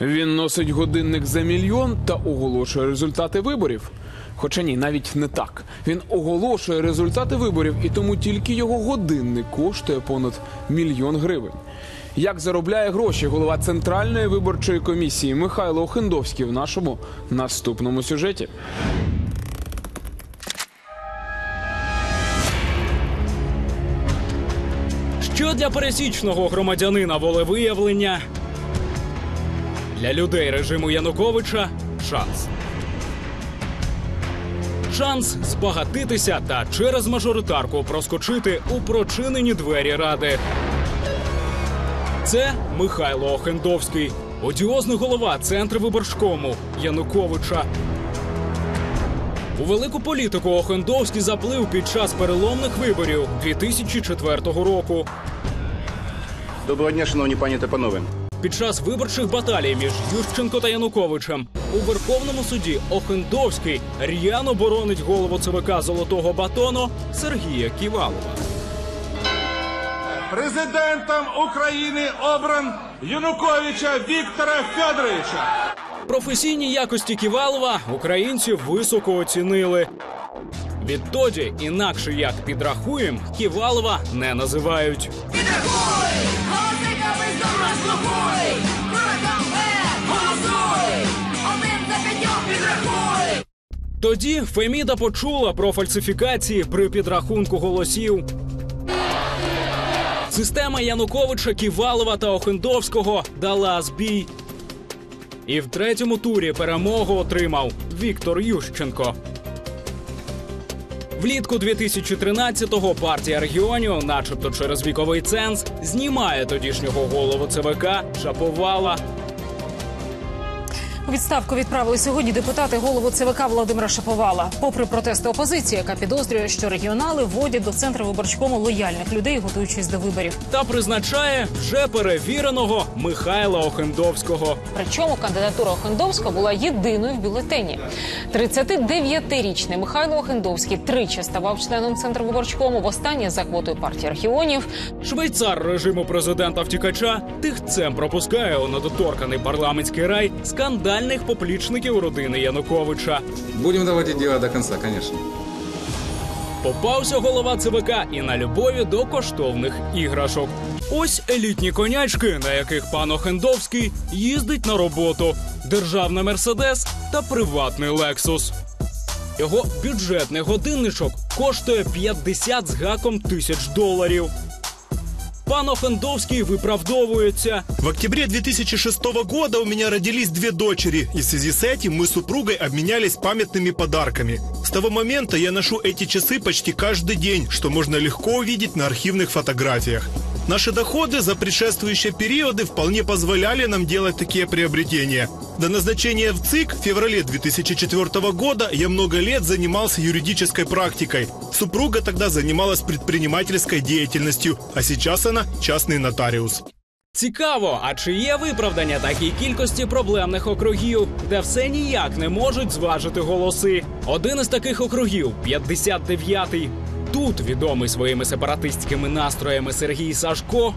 Він носить годинник за мільйон та оголошує результати виборів. Хоча ні, навіть не так. Він оголошує результати виборів, і тому тільки його годинник коштує понад мільйон гривень. Як заробляє гроші голова центральної виборчої комісії Михайло Охендовський в нашому наступному сюжеті. Що для пересічного громадянина волевиявлення? Для людей режиму Януковича шанс. Шанс збагатитися та через мажоритарку проскочити у прочинені двері ради. Це Михайло Охендовський, одіозний голова центру виборшкому Януковича. У велику політику Охендовський заплив під час переломних виборів 2004 року. Доброго дня, шановні пані та панове. Під час виборчих баталій між Ющенко та Януковичем у Верховному суді Охендовський р'яно боронить голову ЦВК Золотого батону Сергія Ківалова. Президентом України обран Януковича Віктора Федоровича. Професійні якості Ківалова українці високо оцінили. Відтоді, інакше як підрахуєм, Ківалова не називають. Підрахуй! Один за п'ятьох підрахуй! Тоді Феміда почула про фальсифікації при підрахунку голосів. Система Януковича, Ківалова та Охендовського дала збій. І в третьому турі перемогу отримав Віктор Ющенко. Влітку 2013-го партія регіонів, начебто через віковий ценз, знімає тодішнього голову ЦВК Шаповала У відставку відправили сьогодні депутати голову ЦВК Володимира Шаповала. Попри протести опозиції, яка підозрює, що регіонали вводять до центру виборчкому лояльних людей, готуючись до виборів. та призначає вже перевіреного Михайла Охендовського. Причому кандидатура Охендовського була єдиною в бюлетені. 39-річний Михайло Охендовський тричі ставав членом центру виборчкому. Востаннє за квотою партії регіонів. Швейцар режиму президента втікача тихцем пропускає у недоторканий парламентський рай скандальних поплічників родини Януковича. Будем доводить дело до конца, конечно. Попався голова ЦВК і на любові до коштовних іграшок. Ось елітні конячки, на яких пан Охендовський їздить на роботу, державний мерседес та приватний лексус. Його бюджетний годинничок коштує 50 з гаком тисяч доларів. Пан Охендовський виправдовується. В октябре 2006 года у меня родились две дочери, и в связи с этим мы с супругой обменялись памятными подарками. С того момента я ношу эти часы почти каждый день, что можно легко увидеть на архивных фотографиях. Наши доходы за предшествующие периоды вполне позволяли нам делать такие приобретения. До назначения в ЦИК в феврале 2004 года я много лет занимался юридической практикой. Супруга тогда занималась предпринимательской деятельностью, а сейчас она частный нотариус. Цікаво, а чи є виправдання такій кількості проблемних округів, де все ніяк не можуть зважити голоси? Один із таких округів 59-й. Тут відомий своїми сепаратистськими настроями Сергій Сашко,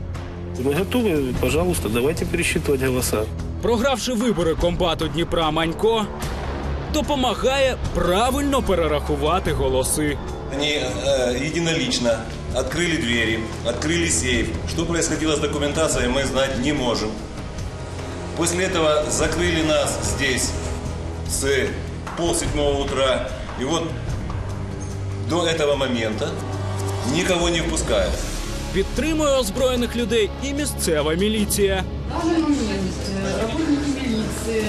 Мы готовы, пожалуйста, давайте пересчитывать голоса. програвши вибори комбату Дніпра Манько, допомагає правильно перерахувати голоси. Они э, единолично открыли двери, открыли сейф. Что происходило с документацией, мы знать не можем. После этого закрыли нас здесь с полседьмого утра. И вот до этого момента никого не впускают. Підтримує озброєних людей і місцева міліція. В данный момент э, работники милиции,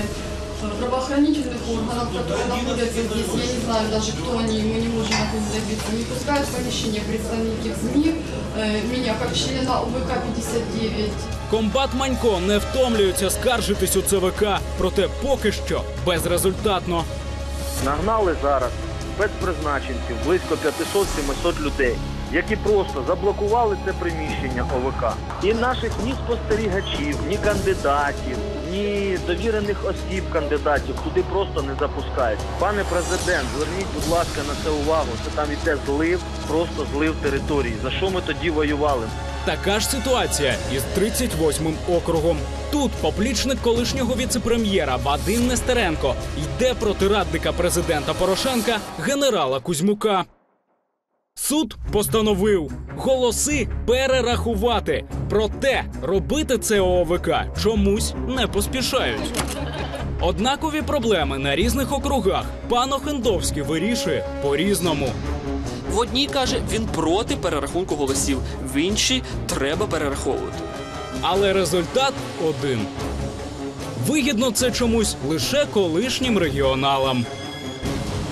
э, правоохранительных органов, которые находятся здесь, я не знаю даже, кто они, мы не можем от них добиться, не пускают в помещение представники СМИ, э, меня как члена УВК-59. Комбат Манько не втомлюється скаржитись у ЦВК, проте поки що безрезультатно. Нагнали зараз спецпризначенців близько 500-700 людей, які просто заблокували це приміщення ОВК. І наших ні спостерігачів, ні кандидатів, ні довірених осіб кандидатів туди просто не запускають. Пане президент, зверніть, будь ласка, на це увагу. Це там іде злив, просто злив території. За що ми тоді воювали? Така ж ситуація із 38-м округом. Тут поплічник колишнього віцепрем'єра Вадим Нестеренко йде проти радника президента Порошенка генерала Кузьмука. Суд постановив голоси перерахувати. Проте робити це ОВК чомусь не поспішають. Однакові проблеми на різних округах пан Охендовський вирішує по-різному. В одній каже, він проти перерахунку голосів, в іншій треба перераховувати. Але результат один. Вигідно це чомусь лише колишнім регіоналам.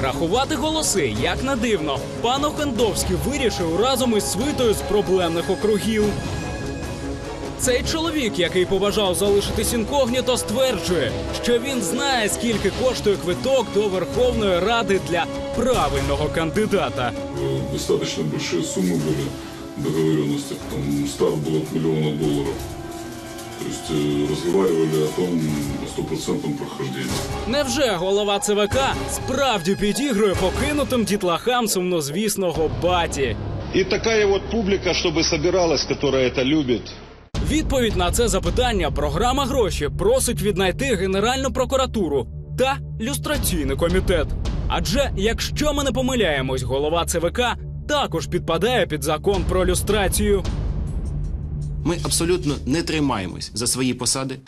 Рахувати голоси, як не дивно, пан Охендовський вирішив разом із свитою з проблемних округів. Цей чоловік, який побажав залишитись інкогніто, стверджує, що він знає, скільки коштує квиток до Верховної Ради для правильного кандидата. Достаточно большие суммы были договоренности. Там старт был от миллиона долларов. То есть э, разговаривали о том о стопроцентном прохождении. Невже голова ЦВК справді підігрує покинутим дітлахам сумнозвісного баті? И такая вот публика, чтобы собиралась, которая это любит. Відповідь на це запитання програма гроші просить віднайти Генеральну прокуратуру та люстраційний комітет. Адже якщо ми не помиляємось, голова ЦВК також підпадає під закон про люстрацію. Ми абсолютно не тримаємось за свої посади.